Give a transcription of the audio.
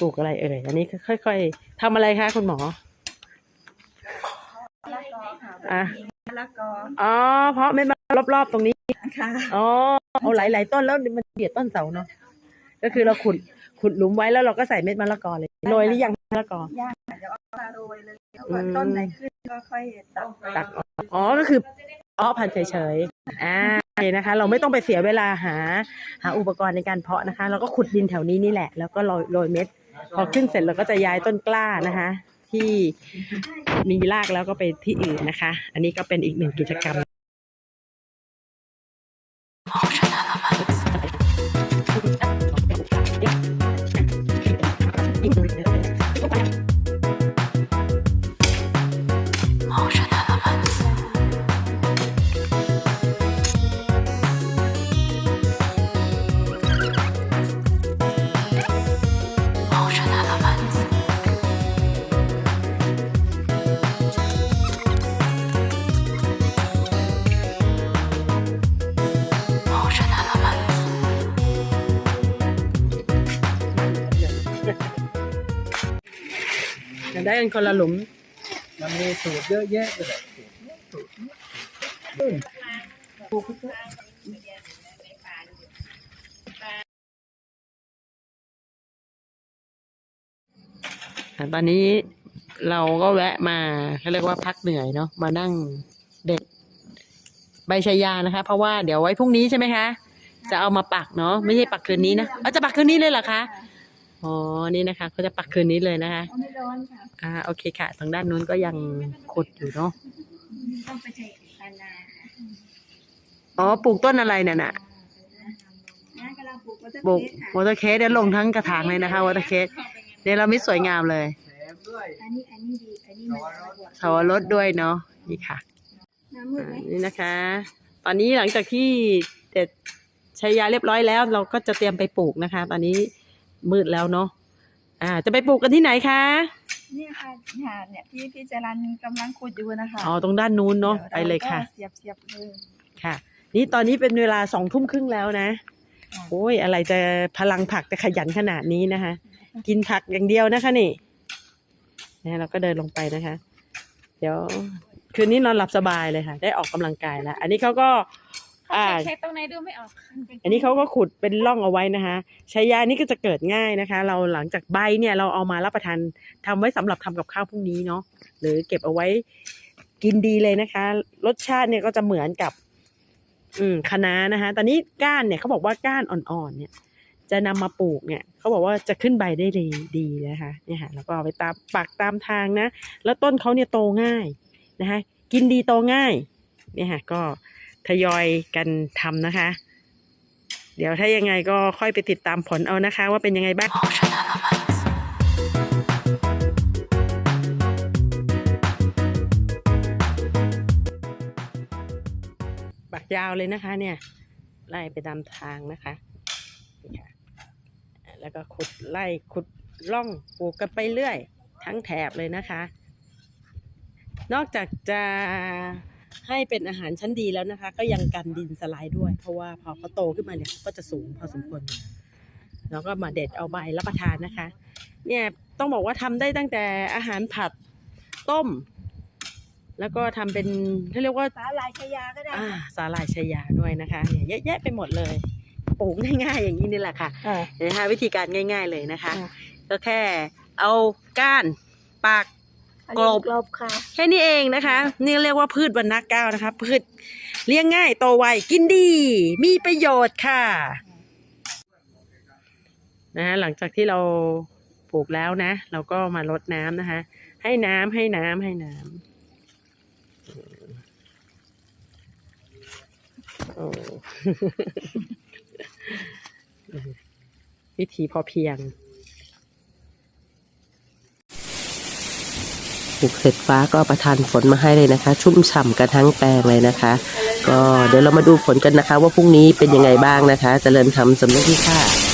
ปลูกอะไรเอ่ยอันนี้ค่อยๆทำอะไรคะคุณหมอมะละกอค่ะอะมะละกออ๋อ เพราะไม่มารอบๆตรงนี้ค่ะอ๋อเอาหลายๆต้นแล้วมันเบียดต้นเสาเนาะก็คือเราขุดขุดหลุมไว้แล้วเราก็ใส่เม็ดมะละกอเลยโรยหรือยังมะละกอย่างเดี๋ยวเอามาโรยเลยแล้วก็ต้นไหนขึ้นก็ค่อยตัดตัดออกอ๋อก็คือเพาะพันธุ์เฉยๆอ่าโอเคนะคะ เราไม่ต้องไปเสียเวลาหา หาอุปกรณ์ในการเพาะนะคะ เราก็ขุดดินแถวนี้นี่แหละ แล้วก็โรยโรยเม็ด พอขึ้นเสร็จเราก็จะย้ายต้นกล้านะคะ ที่มีรากแล้วก็ไปที่อื่นนะคะ อันนี้ก็เป็นอีกหนึ่งกิจกรรม จะได้กันคนละหลุม มันมีสูตรเยอะแยะเลยตอนนี้เราก็แวะมาเขาเรียกว่าพักเหนื่อยเนาะมานั่งเด็ดใบชายานะคะ เพราะว่าเดี๋ยวไว้พรุ่งนี้ใช่ไหมคะ จะเอามาปักเนาะไม่ใช่ปักคืนนี้นะเอาจะปักคืนนี้เลยเหรอคะ อ๋อ นี่นะคะเขาจะปักคืนนี้เลยนะคะเอาไม่ร้อนค่ะอ่าโอเคค่ะทางด้านนู้นก็ยังขุดอยู่เนาะต้องไปใช้ปานาอ๋อปลูกต้นอะไรเนี่ยน่ะนะกำลังปลูกวัตถุปลูกเพชรค่ะวอเตอร์เคสเดี๋ยวลงทั้งกระถางเลยนะคะวอเตอร์เคสเดี๋ยวเราไม่สวยงามเลยแถมด้วยอันนี้อันนี้ดีอันนี้มันสวรสด้วยเนาะนี่ค่ะน้ำมืดอ่าไหมนี่นะคะ ตอนนี้หลังจากที่เด็ดใช้ยาเรียบร้อยแล้ว เราก็จะเตรียมไปปลูกนะคะ ตอนนี้ มืดแล้วเนาะอ่า จะไปปลูกกันที่ไหนคะเนี่ยค่ะเนี่ยเนี่ยพี่พี่จรันกำลังขุดอยู่นะคะอ๋อตรงด้านนู้นเนาะไปเลยค่ะ เสียบเสียบเลยค่ะ นี่ตอนนี้เป็นเวลาสองทุ่มครึ่งแล้วนะค่ะโอ้ยอะไรจะพลังผักจะขยันขนาดนี้นะคะ กินผักอย่างเดียวนะคะนี่นะเราก็เดินลงไปนะคะ เดี๋ยว คืนนี้นอนหลับสบายเลยค่ะ ได้ออกกำลังกายแล้ว อันนี้เขาก็ อ่าเช็คตรงไหนดูไม่ออกอันนี้เขาก็ขุดเป็นร่องเอาไว้นะคะใช้ยานี่ก็จะเกิดง่ายนะคะ เราหลังจากใบเนี่ยเราเอามารับประทานทำไว้สำหรับทำกับข้าวพรุ่งนี้เนาะหรือเก็บเอาไว้กินดีเลยนะคะ รสชาติเนี่ยก็จะเหมือนกับ อืมคะน้านะคะ ตอนนี้ก้านเนี่ยเขาบอกว่าก้านอ่อนๆเนี่ย จะนำมาปลูกเนี่ยเขาบอกว่าจะขึ้นใบได้ดีดีนะคะเนี่ยค่ะแล้วก็เอาไปตามปักตามทางนะ แล้วต้นเขาเนี่ยโตง่ายนะคะ กินดีโตง่าย เนี่ยค่ะก็ ทยอยกันทำนะคะ เดี๋ยวถ้ายังไงก็ค่อยไปติดตามผลเอานะคะ ว่าเป็นยังไงบ้างปักยาวเลยนะคะ เนี่ย ไล่ไปตามทางนะคะนี่ค่ะแล้วก็ขุดไล่ขุดร่องปลูกกันไปเรื่อย ทั้งแถบเลยนะคะ นอกจากจะ ให้เป็นอาหารชั้นดีแล้วนะคะ ก็ยังกันดินสไลด์ด้วย เพราะว่าพอเขาโตขึ้นมาเนี่ยเขาก็จะสูงพอสมควรอยู่แล้วก็มาเด็ดเอาใบรับประทานนะคะ เนี่ยต้องบอกว่าทำได้ตั้งแต่อาหารผัดต้ม แล้วก็ทำเป็นเขาเรียกว่าสาลายชายาก็ได้อ่าสาหร่ายชายาด้วยนะคะเนี่ยเยอะแยะไปหมดเลยปลูกง่ายๆอย่างนี้นี่แหละค่ะค่ะเห็นะคะวิธีการง่าย ๆเลยนะคะค่ะก็แค่เอาก้านปาก กลบกลบค่ะ แค่นี้เองนะคะ นี่เรียกว่าพืชวรรณะเก้านะคะ พืชเลี้ยงง่ายโตไวกินดี มีประโยชน์ค่ะนะฮะหลังจากที่เราปลูกแล้วนะ เราก็มารดน้ำนะคะ ให้น้ำให้น้ำให้น้ำโอ้วิธีพอเพียง ปลูกเสร็จฟ้าก็ประทานฝนมาให้เลยนะคะ ชุ่มฉ่ำกันทั้งแปลงเลยนะคะ ก็เดี๋ยวเรามาดูผลกันนะคะ ว่าพรุ่งนี้เป็นยังไงบ้างนะคะเจริญธรรมสำนักที่ค่ะ